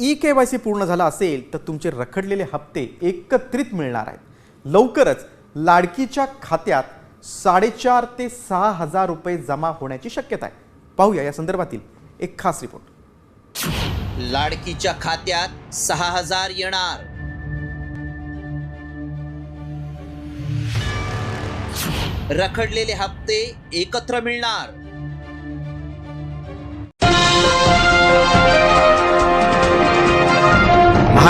E K Y C पूर्ण झाला असेल तर तुमचे रखडलेले हप्ते एकत्रित मिळणार आहेत. लवकरच लाडकीच्या खात्यात साडेचार ते सहा हजार रुपये जमा होण्याची शक्यता आहे. पाहूया या संदर्भातील एक खास रिपोर्ट. लाडकीच्या खात्यात सहा हजार येणार. रखडलेले हप्ते एकत्र मिळणार.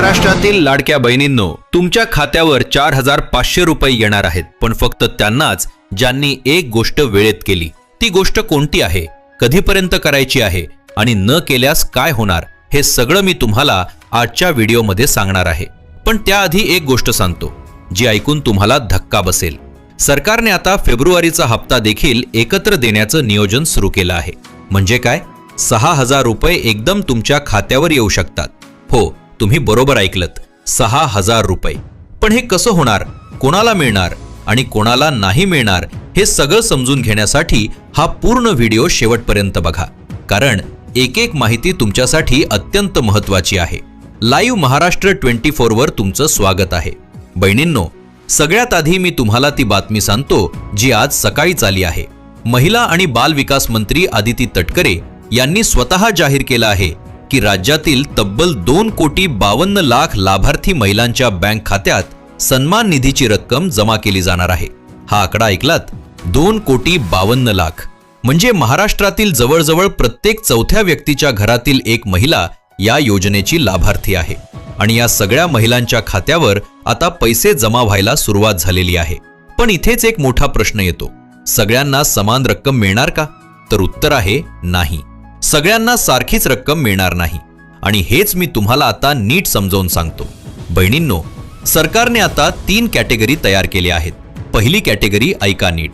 महाराष्ट्रातील लाडक्या बहिणींनो तुमच्या खात्यावर चार हजार पाचशे रुपये येणार आहेत. पण फक्त त्यांनाच ज्यांनी एक गोष्ट वेळेत केली. ती गोष्ट कोणती आहे? कधीपर्यंत करायची आहे? आणि न केल्यास काय होणार? हे सगळं मी तुम्हाला आजच्या व्हिडिओमध्ये सांगणार आहे. पण त्याआधी एक गोष्ट सांगतो जी ऐकून तुम्हाला धक्का बसेल. सरकारने आता फेब्रुवारीचा हप्ता देखील एकत्र देण्याचं नियोजन सुरू केलं आहे. म्हणजे काय? सहा हजार रुपये एकदम तुमच्या खात्यावर येऊ शकतात. हो तुम्ही बरोबर ऐकलत. सहा हजार रुपये. पण हे कसं होणार? कोणाला मिळणार? आणि कोणाला नाही मिळणार? हे सगळं समजून घेण्यासाठी हा पूर्ण व्हिडिओ शेवटपर्यंत बघा. कारण एक एक माहिती तुमच्यासाठी अत्यंत महत्वाची आहे. लाईव्ह महाराष्ट्र ट्वेंटी फोरवर तुमचं स्वागत आहे. बहिणींनो सगळ्यात आधी मी तुम्हाला ती बातमी सांगतो जी आज सकाळीच आली आहे. महिला आणि बाल विकास मंत्री आदिती तटकरे यांनी स्वतः जाहीर केलं आहे की राज्यातील तब्बल दोन कोटी बावन्न लाख लाभार्थी महिलांच्या बँक खात्यात सन्मान निधीची रक्कम जमा केली जाणार आहे. हा आकडा ऐकलात? दोन कोटी बावन्न लाख. म्हणजे महाराष्ट्रातील जवळजवळ प्रत्येक चौथ्या व्यक्तीच्या घरातील एक महिला या योजनेची लाभार्थी आहे. आणि या सगळ्या महिलांच्या खात्यावर आता पैसे जमा व्हायला सुरुवात झालेली आहे. पण इथेच एक मोठा प्रश्न येतो. सगळ्यांना समान रक्कम मिळणार का? तर उत्तर आहे नाही. सगळ्यांना सारखीच रक्कम मिळणार नाही. आणि हेच मी तुम्हाला आता नीट समजावून सांगतो. बहिणींनो सरकारने आता तीन कॅटेगरी तयार केल्या आहेत. पहिली कॅटेगरी ऐका नीट.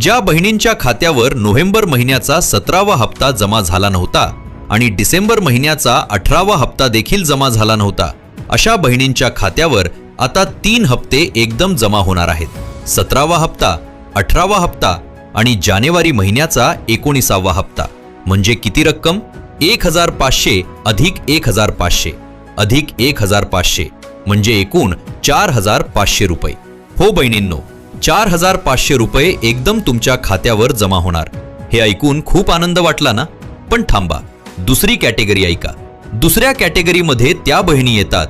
ज्या बहिणींच्या खात्यावर नोव्हेंबर महिन्याचा सतरावा हप्ता जमा झाला नव्हता आणि डिसेंबर महिन्याचा अठरावा हप्ता देखील जमा झाला नव्हता अशा बहिणींच्या खात्यावर आता तीन हप्ते एकदम जमा होणार आहेत. सतरावा हप्ता अठरावा हप्ता आणि जानेवारी महिन्याचा एकोणीसावा हप्ता. म्हणजे किती रक्कम? एक हजार पाचशे अधिक एक हजार पाचशे अधिक एक हजार पाचशे म्हणजे एकूण चार हजार पाचशे रुपये. हो बहिणींनो चार हजार पाचशे रुपये एकदम तुमच्या खात्यावर जमा होणार. हे ऐकून खूप आनंद वाटला ना? पण थांबा दुसरी कॅटेगरी ऐका. दुसऱ्या कॅटेगरीमध्ये त्या बहिणी येतात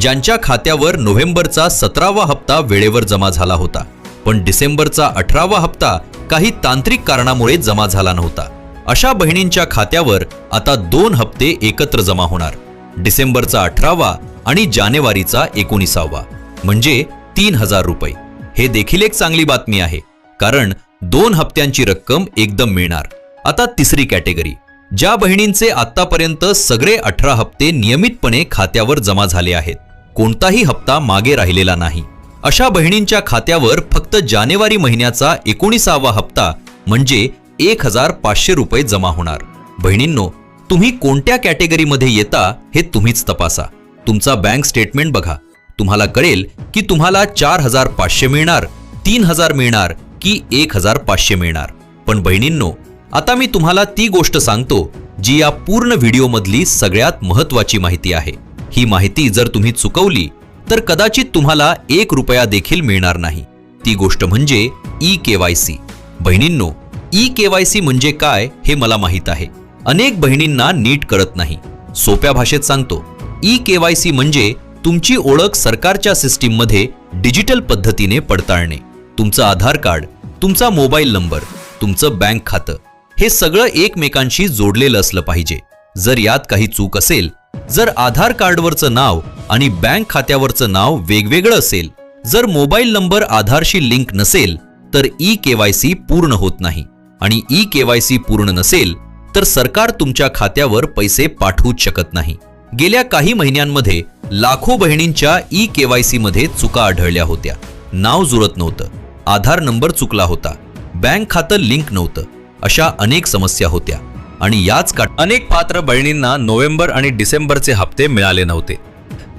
ज्यांच्या खात्यावर नोव्हेंबरचा सतरावा हप्ता वेळेवर जमा झाला होता. पण डिसेंबरचा अठरावा हप्ता काही तांत्रिक कारणामुळे जमा झाला नव्हता. अशा बहिणींच्या खात्यावर आता दोन हप्ते एकत्र जमा होणार. डिसेंबरचा अठरावा आणि जानेवारीचा एकोणीसावा. म्हणजे तीन हजार रुपये. हे देखील एक चांगली बातमी आहे. कारण दोन हप्त्यांची रक्कम एकदम मिळणार. आता तिसरी कॅटेगरी. ज्या बहिणींचे आतापर्यंत सगळे अठरा हप्ते नियमितपणे खात्यावर जमा झाले आहेत. कोणताही हप्ता मागे राहिलेला नाही. अशा बहिणींच्या खात्यावर फक्त जानेवारी महिन्याचा एकोणीसावा हप्ता म्हणजे एक हजार पाचशे रुपये जमा होणार. बहिणींनो तुम्ही कोणत्या कॅटेगरीमध्ये येता हे तुम्हीच तपासा. तुमचा बँक स्टेटमेंट बघा. तुम्हाला कळेल की तुम्हाला चार हजार पाचशे मिळणार तीन हजार मिळणार की एक हजार पाचशे मिळणार. पण बहिणींनो आता मी तुम्हाला ती गोष्ट सांगतो जी या पूर्ण व्हिडिओमधली सगळ्यात महत्वाची माहिती आहे. ही माहिती जर तुम्ही चुकवली तर कदाचित तुम्हाला एक रुपया देखील मिळणार नाही. ती गोष्ट म्हणजे ई के वाय सी. बहिणींनो ई के वाय सी म्हणजे काय हे मला माहीत आहे. अनेक बहिणींना नीट कळत नाही. सोप्या भाषेत सांगतो ई के वाय सी म्हणजे तुमची ओळख सरकारच्या सिस्टीममध्ये डिजिटल पद्धतीने पडताळणे. तुमचं आधार कार्ड तुमचा मोबाईल नंबर तुमचं बँक खातं हे सगळं एकमेकांशी जोडलेलं असलं पाहिजे. जर यात काही चूक असेल जर आधार कार्डवरचं नाव आणि बँक खात्यावरचं नाव वेगवेगळं असेल जर मोबाईल नंबर आधारशी लिंक नसेल तर ई केवायसी पूर्ण होत नाही. आणि ई केवायसी पूर्ण नसेल तर सरकार तुमच्या खात्यावर पैसे पाठवूच शकत नाही. गेल्या काही महिन्यांमध्ये लाखो बहिणींच्या ई केवायसी मध्ये चुका आढळल्या होत्या. नाव जुळत नव्हतं. आधार नंबर चुकला होता. बँक खातं लिंक नव्हतं. अशा अनेक समस्या होत्या. आणि याच का अनेक पात्र बहिणींना नोव्हेंबर आणि डिसेंबरचे हप्ते मिळाले नव्हते.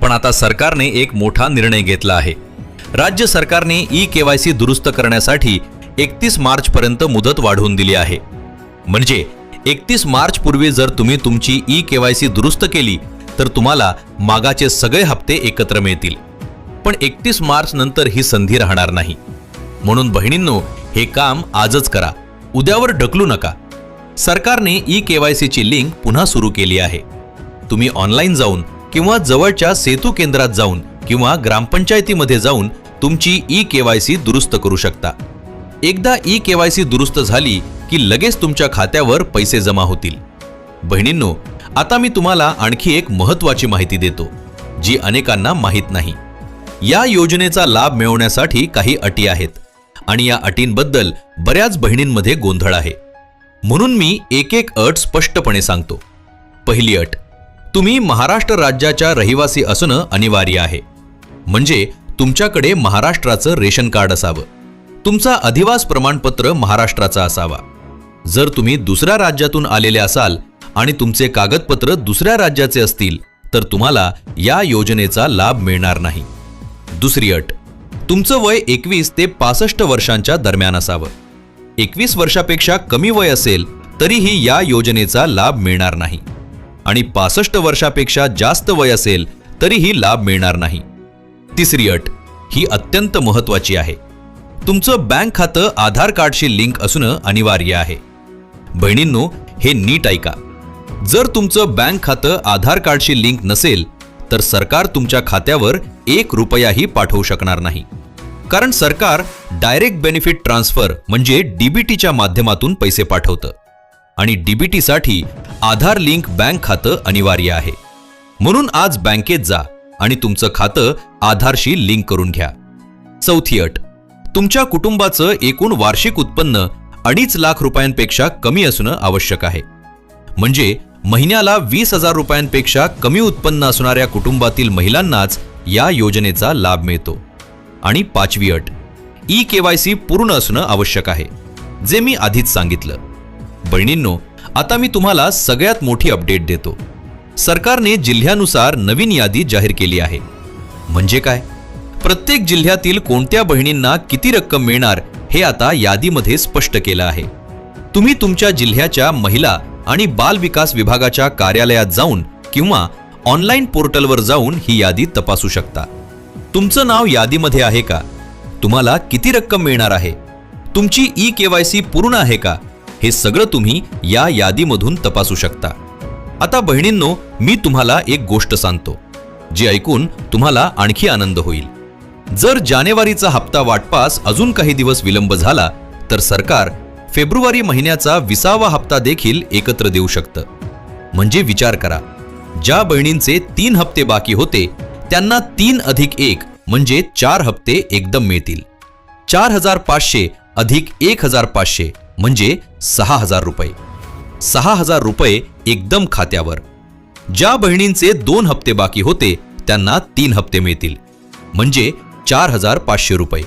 पण आता सरकारने एक मोठा निर्णय घेतला आहे. राज्य सरकारने ई केवायसी दुरुस्त करण्यासाठी एकतीस मार्चपर्यंत मुदत वाढवून दिली आहे. म्हणजे एकतीस मार्चपूर्वी जर तुम्ही तुमची ई केवायसी दुरुस्त केली तर तुम्हाला मागाचे सगळे हप्ते एकत्र मिळतील. पण एकतीस मार्च नंतर ही संधी राहणार नाही. म्हणून बहिणींनो हे काम आजच करा. उद्यावर ढकलू नका. सरकारने ई केवायसीची लिंक पुन्हा सुरू केली आहे. तुम्ही ऑनलाईन जाऊन किंवा जवळच्या सेतू केंद्रात जाऊन किंवा ग्रामपंचायतीमध्ये जाऊन तुमची ई केवायसी दुरुस्त करू शकता. एकदा ई केवायसी दुरुस्त झाली की लगेच तुमच्या खात्यावर पैसे जमा होतील. बहिणींनो आता मी तुम्हाला आणखी एक महत्त्वाची माहिती देतो जी अनेकांना माहीत नाही. या योजनेचा लाभ मिळवण्यासाठी काही अटी आहेत आणि या अटींबद्दल बऱ्याच बहिणींमध्ये गोंधळ आहे. म्हणून मी एक एक अट स्पष्टपणे सांगतो. पहिली अट तुम्ही महाराष्ट्र राज्याच्या रहिवासी असणं अनिवार्य आहे. म्हणजे तुमच्याकडे महाराष्ट्राचं रेशन कार्ड असावं. तुमचा अधिवास प्रमाणपत्र महाराष्ट्राचा असावा. जर तुम्ही दुसऱ्या राज्यातून आलेले असाल आणि तुमचे कागदपत्र दुसऱ्या राज्याचे असतील तर तुम्हाला या योजनेचा लाभ मिळणार नाही. दुसरी अट. तुमचं वय एकवीस ते पासष्ट वर्षांच्या दरम्यान असावं. एकवीस वर्षापेक्षा कमी वय असेल तरीही या योजनेचा लाभ मिळणार नाही. आणि पासष्ट वर्षापेक्षा जास्त वय असेल तरीही लाभ मिळणार नाही. तिसरी अट. ही अत्यंत महत्वाची आहे. तुमचं बँक खातं आधार कार्डशी लिंक असणं अनिवार्य आहे. बहिणींनो हे नीट ऐका. जर तुमचं बँक खातं आधार कार्डशी लिंक नसेल तर सरकार तुमच्या खात्यावर एक रुपयाही पाठवू शकणार नाही. कारण सरकार डायरेक्ट बेनिफिट ट्रान्सफर म्हणजे डीबीटीच्या माध्यमातून पैसे पाठवतं. आणि डीबीटीसाठी आधार लिंक बँक खातं अनिवार्य आहे. म्हणून आज बँकेत जा आणि तुमचं खातं आधारशी लिंक करून घ्या. चौथी अट. तुमच्या कुटुंबाचं एकूण वार्षिक उत्पन्न अडीच लाख रुपयांपेक्षा कमी असणं आवश्यक आहे. म्हणजे महिन्याला वीस हजार रुपयांपेक्षा कमी उत्पन्न असणाऱ्या कुटुंबातील महिलांनाच या योजनेचा लाभ मिळतो. आणि पाचवी अट ई केवायसी पूर्ण असणं आवश्यक आहे जे मी आधीच सांगितलं. बहिणींनो आता मी तुम्हाला सगळ्यात मोठी अपडेट देतो. सरकारने जिल्ह्यानुसार नवीन यादी जाहीर केली आहे. म्हणजे काय? प्रत्येक जिल्ह्यातील कोणत्या बहिणींना किती रक्कम मिळणार हे आता यादीमध्ये स्पष्ट केलं आहे. तुम्ही तुमच्या जिल्ह्याच्या महिला आणि बाल विकास विभागाच्या कार्यालयात जाऊन किंवा ऑनलाईन पोर्टलवर जाऊन ही यादी तपासू शकता. तुमचं नाव यादीमध्ये आहे का? तुम्हाला किती रक्कम मिळणार आहे? तुमची ई केवायसी पूर्ण आहे का? हे सगळं तुम्ही या यादीमधून तपासू शकता. आता बहिणींनो मी तुम्हाला एक गोष्ट सांगतो. जी ऐकून तुम्हाला आणखी आनंद होईल. जर जानेवारीचा हप्ता वाटपास अजून काही दिवस विलंब झाला तर सरकार फेब्रुवारी महिन्याचा विसावा हप्ता देखील एकत्र देऊ शकतं. म्हणजे विचार करा ज्या बहिणींचे तीन हप्ते बाकी होते त्यांना तीन अधिक एक म्हणजे चार हप्ते एकदम मिळतील. चार हजार पाचशे अधिक एक हजार पाचशे म्हणजे सहा हजार रुपये. सहा हजार रुपये एकदम खात्यावर. ज्या बहिणींचे दोन हप्ते बाकी होते त्यांना तीन हप्ते मिळतील. म्हणजे चार हजार पाचशे रुपये.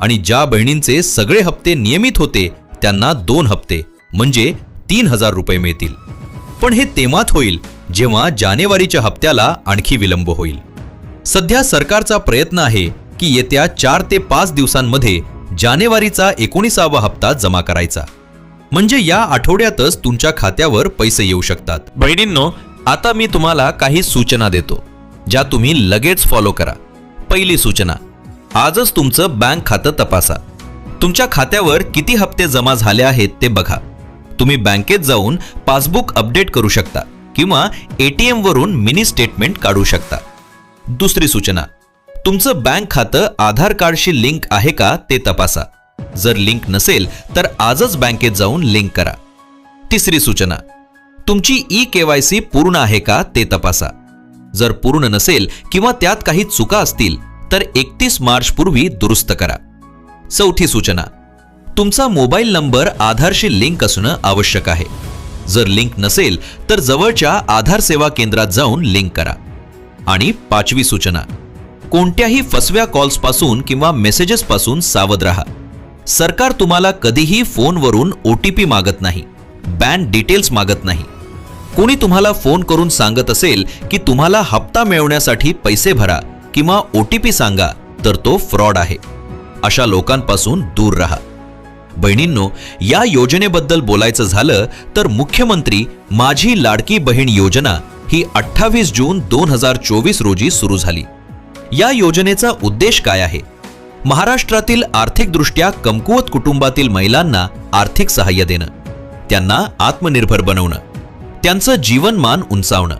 आणि ज्या बहिणींचे सगळे हप्ते नियमित होते त्यांना दोन हप्ते म्हणजे तीन हजार रुपये मिळतील. पण हे तेव्हाच होईल जेव्हा जानेवारीच्या हप्त्याला आणखी विलंब होईल. सध्या सरकारचा प्रयत्न आहे की येत्या चार ते पाच दिवसांमध्ये जानेवारीचा एकोणीसावा हप्ता जमा करायचा. म्हणजे या आठवड्यातच तुमच्या खात्यावर पैसे येऊ शकतात. बहिणींनो आता मी तुम्हाला काही सूचना देतो ज्या तुम्ही लगेच फॉलो करा. पहिली सूचना आजच तुमचं बँक खातं तपासा. तुमच्या खात्यावर किती हप्ते जमा झाले आहेत ते बघा. तुम्ही बँकेत जाऊन पासबुक अपडेट करू शकता किंवा एटीएम वरून मिनी स्टेटमेंट काढू शकता. दुसरी सूचना. तुमचं बँक खातं आधार कार्डशी लिंक आहे का ते तपासा. जर लिंक नसेल तर आजच बँकेत जाऊन लिंक करा. तिसरी सूचना. तुमची ई केवायसी पूर्ण आहे का ते तपासा. जर पूर्ण नसेल किंवा त्यात काही चुका असतील तर एकतीस मार्चपूर्वी दुरुस्त करा. चौथी सूचना. तुमचा मोबाईल नंबर आधारशी लिंक असणं आवश्यक आहे. जर लिंक नसेल तर जवळच्या आधार सेवा केंद्रात जाऊन लिंक करा. आणि पाचवी सूचना. कोणत्याही फसव्या कॉल्सपासून किंवा मेसेजेसपासून सावध राहा. सरकार तुम्हाला कधीही फोनवरून ओ टी पी मागत नाही. बँक डिटेल्स मागत नाही. कोणी तुम्हाला फोन करून सांगत असेल की तुम्हाला हप्ता मिळवण्यासाठी पैसे भरा. किंवा ओ टी पी सांगा तर तो फ्रॉड आहे. अशा लोकांपासून दूर राहा. बहिणींनो या योजनेबद्दल बोलायचं झालं तर मुख्यमंत्री माझी लाडकी बहीण योजना ही अठ्ठावीस जून दोन हजार चोवीस रोजी सुरू झाली. या योजनेचा उद्देश काय आहे? महाराष्ट्रातील आर्थिकदृष्ट्या कमकुवत कुटुंबातील महिलांना आर्थिक सहाय्य देणं त्यांना आत्मनिर्भर बनवणं त्यांचं जीवनमान उंचावणं.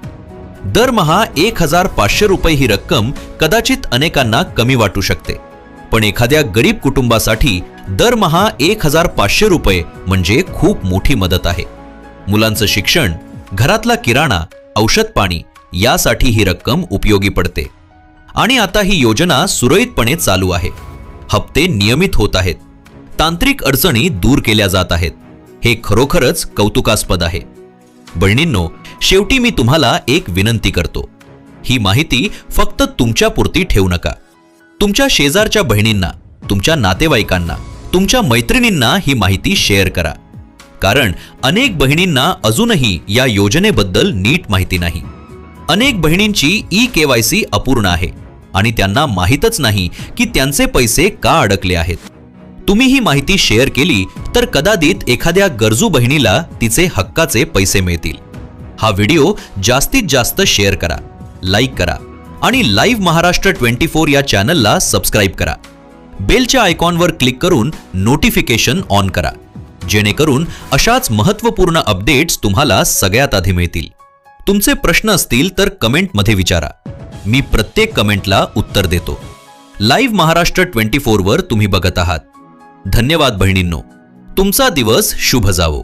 दरमहा एक हजार पाचशे रुपये ही रक्कम कदाचित अनेकांना कमी वाटू शकते. पण एखाद्या गरीब कुटुंबासाठी दरमहा एक हजार पाचशे रुपये म्हणजे खूप मोठी मदत आहे. मुलांचं शिक्षण घरातला किराणा औषध पाणी यासाठी ही रक्कम उपयोगी पडते. आणि आता ही योजना सुरळीतपणे चालू आहे. हप्ते नियमित होत आहेत. तांत्रिक अडचणी दूर केल्या जात आहेत. हे खरोखरच कौतुकास्पद आहे. बहिणींनो शेवटी मी तुम्हाला एक विनंती करतो. ही माहिती फक्त तुमच्यापुरती ठेवू नका. तुमच्या शेजारच्या बहिणींना तुमच्या नातेवाईकांना तुमच्या मैत्रिणींना ही माहिती शेअर करा. कारण अनेक बहिणींना अजूनही या योजनेबद्दल नीट माहिती नाही. अनेक बहिणींची ई केवायसी अपूर्ण आहे आणि त्यांना माहीतच नाही की त्यांचे पैसे का अडकले आहेत. तुम्ही ही माहिती शेअर केली तर कदाचित एखाद्या गरजू बहिणीला तिचे हक्काचे पैसे मिळतील. हा व्हिडिओ जास्तीत जास्त शेअर करा लाईक करा आणि लाईव्ह महाराष्ट्र ट्वेंटी फोर या चॅनलला सबस्क्राईब करा. बेलच्या आयकॉनवर क्लिक करून नोटिफिकेशन ऑन करा. जेणेकरून अशाच महत्त्वपूर्ण अपडेट्स तुम्हाला सगळ्यात आधी मिळतील. तुमचे प्रश्न असतील तर कमेंटमध्ये विचारा. मी प्रत्येक कमेंटला उत्तर देतो. लाईव्ह महाराष्ट्र ट्वेंटी फोरवर तुम्ही बघत आहात. धन्यवाद बहिणींनो. तुमचा दिवस शुभ जावो.